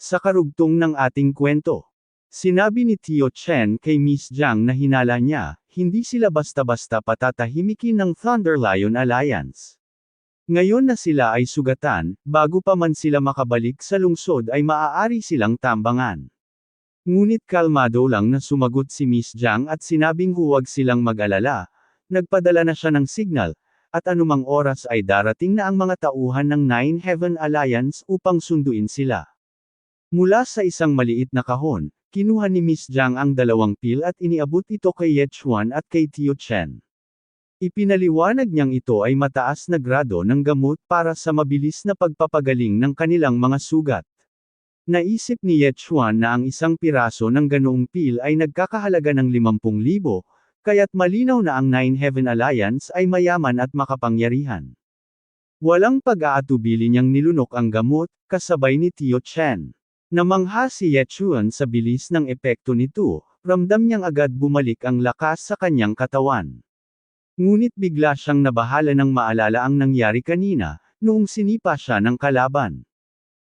Sa karugtong ng ating kwento. Sinabi ni Tio Chen kay Miss Jiang na hinala niya, hindi sila basta-basta patatahimikin ng Thunder Lion Alliance. Ngayon na sila ay sugatan, bago pa man sila makabalik sa lungsod ay maaari silang tambangan. Ngunit kalmado lang na sumagot si Miss Jiang at sinabing huwag silang mag-alala, nagpadala na siya ng signal, at anumang oras ay darating na ang mga tauhan ng Nine Heaven Alliance upang sunduin sila. Mula sa isang maliit na kahon, kinuha ni Miss Jiang ang dalawang pil at iniabot ito kay Ye Chuan at kay Tio Chen. Ipinaliwanag niyang ito ay mataas na grado ng gamot para sa mabilis na pagpapagaling ng kanilang mga sugat. Naisip ni Ye Chuan na ang isang piraso ng ganoong pil ay nagkakahalaga ng 50,000, kaya't malinaw na ang Nine Heaven Alliance ay mayaman at makapangyarihan. Walang pag-aatubili niyang nilunok ang gamot, kasabay ni Tio Chen. Namangha si Ye Chuan sa bilis ng epekto nito, ramdam niyang agad bumalik ang lakas sa kanyang katawan. Ngunit bigla siyang nabahala nang maalala ang nangyari kanina, noong sinipa siya ng kalaban.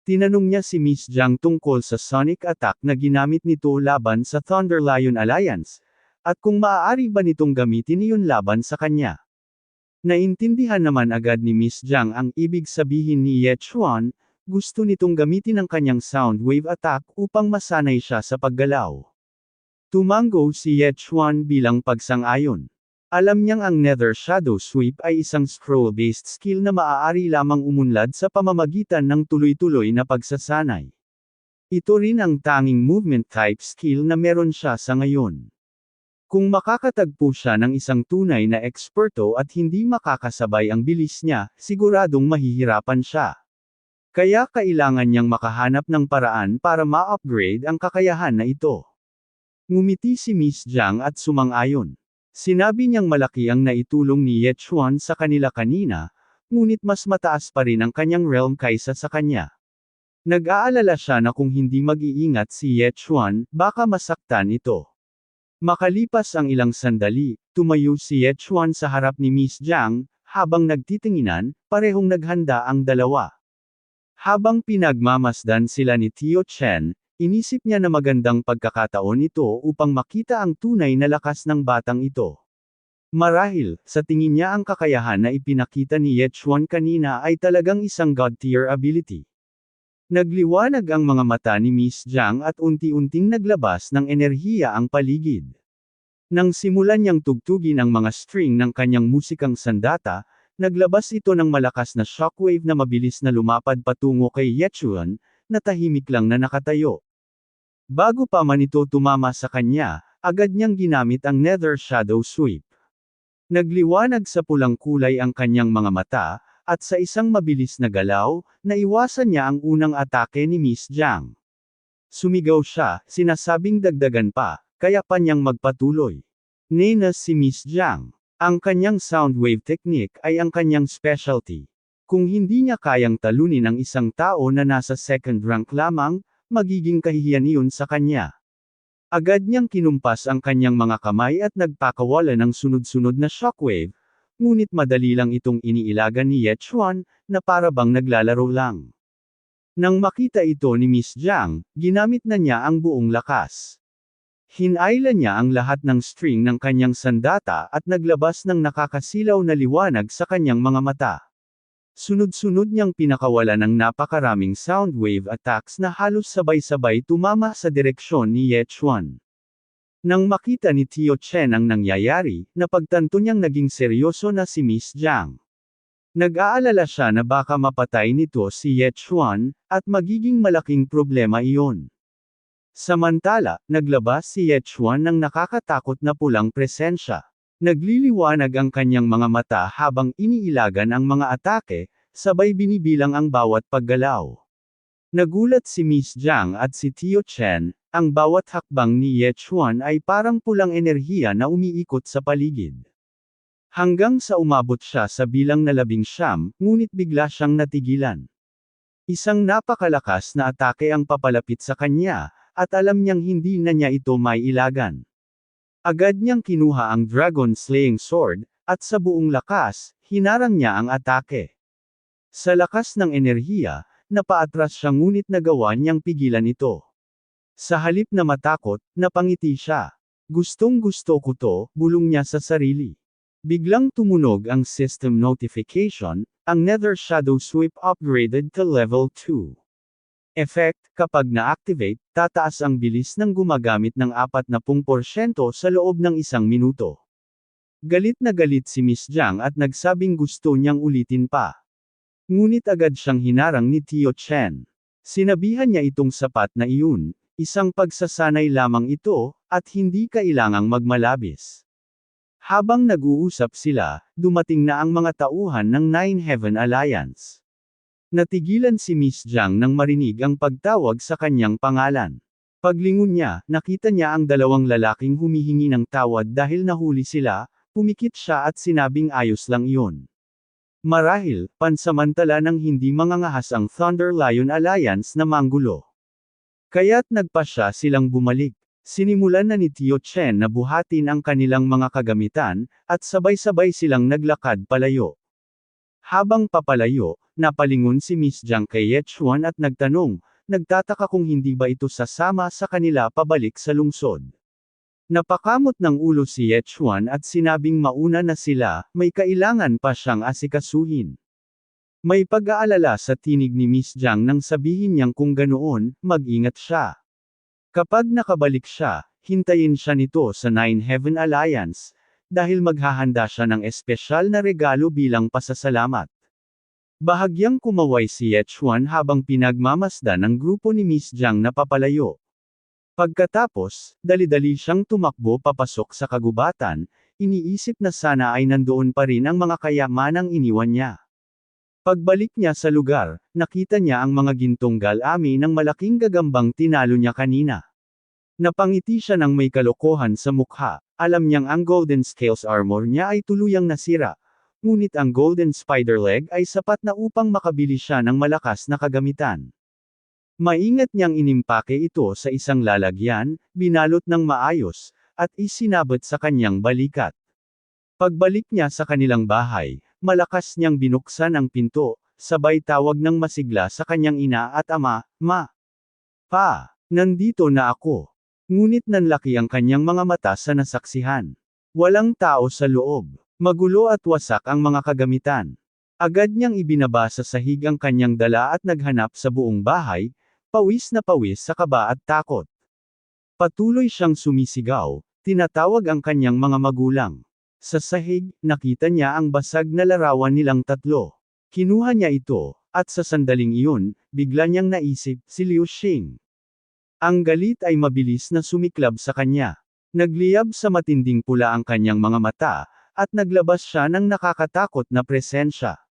Tinanong niya si Miss Jiang tungkol sa sonic attack na ginamit nito laban sa Thunder Lion Alliance, at kung maaari ba nitong gamitin iyon laban sa kanya. Naintindihan naman agad ni Miss Jiang ang ibig sabihin ni Ye Chuan, gusto nitong gamitin ang kanyang sound wave attack upang masanay siya sa paggalaw. Tumango si Ye bilang pagsang-ayon. Alam niyang ang Nether Shadow Sweep ay isang scroll-based skill na maaari lamang umunlad sa pamamagitan ng tuloy-tuloy na pagsasanay. Ito rin ang tanging movement type skill na meron siya sa ngayon. Kung makakatagpo siya ng isang tunay na eksperto at hindi makakasabay ang bilis niya, siguradong mahihirapan siya. Kaya kailangan niyang makahanap ng paraan para ma-upgrade ang kakayahan na ito. Ngumiti si Miss Jiang at sumang-ayon. Sinabi niyang malaki ang naitulong ni Ye Chuan sa kanila kanina, ngunit mas mataas pa rin ang kanyang realm kaysa sa kanya. Nag-aalala siya na kung hindi mag-iingat si Ye Chuan, baka masaktan ito. Makalipas ang ilang sandali, tumayo si Ye Chuan sa harap ni Miss Jiang, habang nagtitinginan, parehong naghanda ang dalawa. Habang pinagmamasdan sila ni Tio Chen, inisip niya na magandang pagkakataon ito upang makita ang tunay na lakas ng batang ito. Marahil, sa tingin niya ang kakayahan na ipinakita ni Ye Chuan kanina ay talagang isang god-tier ability. Nagliwanag ang mga mata ni Miss Jiang at unti-unting naglabas ng enerhiya ang paligid. Nang simulan niyang tugtugin ang mga string ng kanyang musikang sandata, Naglabas ito ng malakas na shockwave na mabilis na lumapad patungo kay Yechuan, na tahimik lang na nakatayo. Bago pa man ito tumama sa kanya, agad niyang ginamit ang Nether Shadow Sweep. Nagliwanag sa pulang kulay ang kanyang mga mata, at sa isang mabilis na galaw, naiwasan niya ang unang atake ni Miss Jiang. Sumigaw siya, sinasabing dagdagan pa, kaya pa niyang magpatuloy. Nena si Miss Jiang. Ang kanyang sound wave technique ay ang kanyang specialty. Kung hindi niya kayang talunin ang isang tao na nasa second rank lamang, magiging kahihiyan iyon sa kanya. Agad niyang kinumpas ang kanyang mga kamay at nagpakawala ng sunod-sunod na shockwave, ngunit madali lang itong iniilagan ni Ye Chuan, na para bang naglalaro lang. Nang makita ito ni Miss Jiang, ginamit na niya ang buong lakas. Hinayla niya ang lahat ng string ng kanyang sandata at naglabas ng nakakasilaw na liwanag sa kanyang mga mata. Sunod-sunod niyang pinakawala ng napakaraming sound wave attacks na halos sabay-sabay tumama sa direksyon ni Ye Chuan. Nang makita ni Tio Chen ang nangyayari, napagtanto niyang naging seryoso na si Miss Jiang. Nag-aalala siya na baka mapatay nito si Ye Chuan, at magiging malaking problema iyon. Samantala, naglabas si Yechuan ng nakakatakot na pulang presensya. Nagliliwanag ang kanyang mga mata habang iniilagan ang mga atake, sabay binibilang ang bawat paggalaw. Nagulat si Miss Jiang at si Tio Chen, ang bawat hakbang ni Yechuan ay parang pulang enerhiya na umiikot sa paligid. Hanggang sa umabot siya sa bilang na labing siyam, ngunit bigla siyang natigilan. Isang napakalakas na atake ang papalapit sa kanya, at alam niyang hindi na niya ito may ilagan. Agad niyang kinuha ang Dragon Slaying Sword, at sa buong lakas, hinarang niya ang atake. Sa lakas ng enerhiya, napaatras siya ngunit nagawa niyang pigilan ito. Sa halip na matakot, napangiti siya. Gustong gusto ko to, bulong niya sa sarili. Biglang tumunog ang system notification, ang Nether Shadow Sweep upgraded to level 2. Effect, kapag na-activate, tataas ang bilis ng gumagamit ng 40% sa loob ng isang minuto. Galit na galit si Miss Jiang at nagsabing gusto niyang ulitin pa. Ngunit agad siyang hinarang ni Tio Chen. Sinabihan niya itong sapat na iyon, isang pagsasanay lamang ito, at hindi kailangang magmalabis. Habang nag-uusap sila, dumating na ang mga tauhan ng Nine Heaven Alliance. Natigilan si Miss Jiang nang marinig ang pagtawag sa kanyang pangalan. Paglingon niya, nakita niya ang dalawang lalaking humihingi ng tawad dahil nahuli sila, pumikit siya at sinabing ayos lang iyon. Marahil, pansamantala nang hindi mangangahas ang Thunder Lion Alliance na manggulo. Kaya't nagpa siya silang bumalik. Sinimulan na ni Tio Chen na buhatin ang kanilang mga kagamitan, at sabay-sabay silang naglakad palayo. Habang papalayo, napalingon si Miss Jiang kay Yechuan at nagtanong, nagtataka kung hindi ba ito sasama sa kanila pabalik sa lungsod. Napakamot ng ulo si Yechuan at sinabing mauna na sila, may kailangan pa siyang asikasuhin. May pag-aalala sa tinig ni Miss Jiang nang sabihin niyang kung ganoon, mag-ingat siya. Kapag nakabalik siya, hintayin siya nito sa Nine Heaven Alliance, dahil maghahanda siya ng espesyal na regalo bilang pasasalamat. Bahagyang kumaway si Yechuan habang pinagmamasdan ng grupo ni Miss Jiang na papalayo. Pagkatapos, dali-dali siyang tumakbo papasok sa kagubatan, iniisip na sana ay nandoon pa rin ang mga kayamanang iniwan niya. Pagbalik niya sa lugar, nakita niya ang mga gintong galami ng malaking gagambang tinalo niya kanina. Napangiti siya ng may kalokohan sa mukha, alam niyang ang Golden Scales armor niya ay tuluyang nasira, ngunit ang Golden Spider Leg ay sapat na upang makabili siya ng malakas na kagamitan. Maingat niyang inimpake ito sa isang lalagyan, binalot ng maayos, at isinabot sa kanyang balikat. Pagbalik niya sa kanilang bahay, malakas niyang binuksan ang pinto, sabay tawag ng masigla sa kanyang ina at ama, Ma! Pa! Nandito na ako! Ngunit nanlaki ang kanyang mga mata sa nasaksihan. Walang tao sa loob. Magulo at wasak ang mga kagamitan. Agad niyang ibinaba sa sahig ang kanyang dala at naghanap sa buong bahay, pawis na pawis sa kaba at takot. Patuloy siyang sumisigaw, tinatawag ang kanyang mga magulang. Sa sahig, nakita niya ang basag na larawan nilang tatlo. Kinuha niya ito, at sa sandaling iyon, bigla niyang naisip, si Liu Xing. Ang galit ay mabilis na sumiklab sa kanya. Nagliyab sa matinding pula ang kanyang mga mata, at naglabas siya ng nakakatakot na presensya.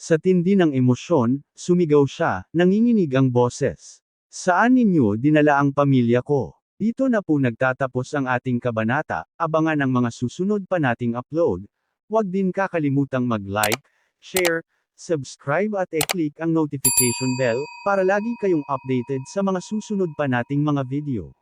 Sa tindi ng emosyon, sumigaw siya, nanginginig ang boses. Saan ninyo dinala ang pamilya ko? Dito na po nagtatapos ang ating kabanata, abangan ang mga susunod pa nating upload. Huwag din kakalimutang mag-like, share, subscribe at e-click ang notification bell, para lagi kayong updated sa mga susunod pa nating mga video.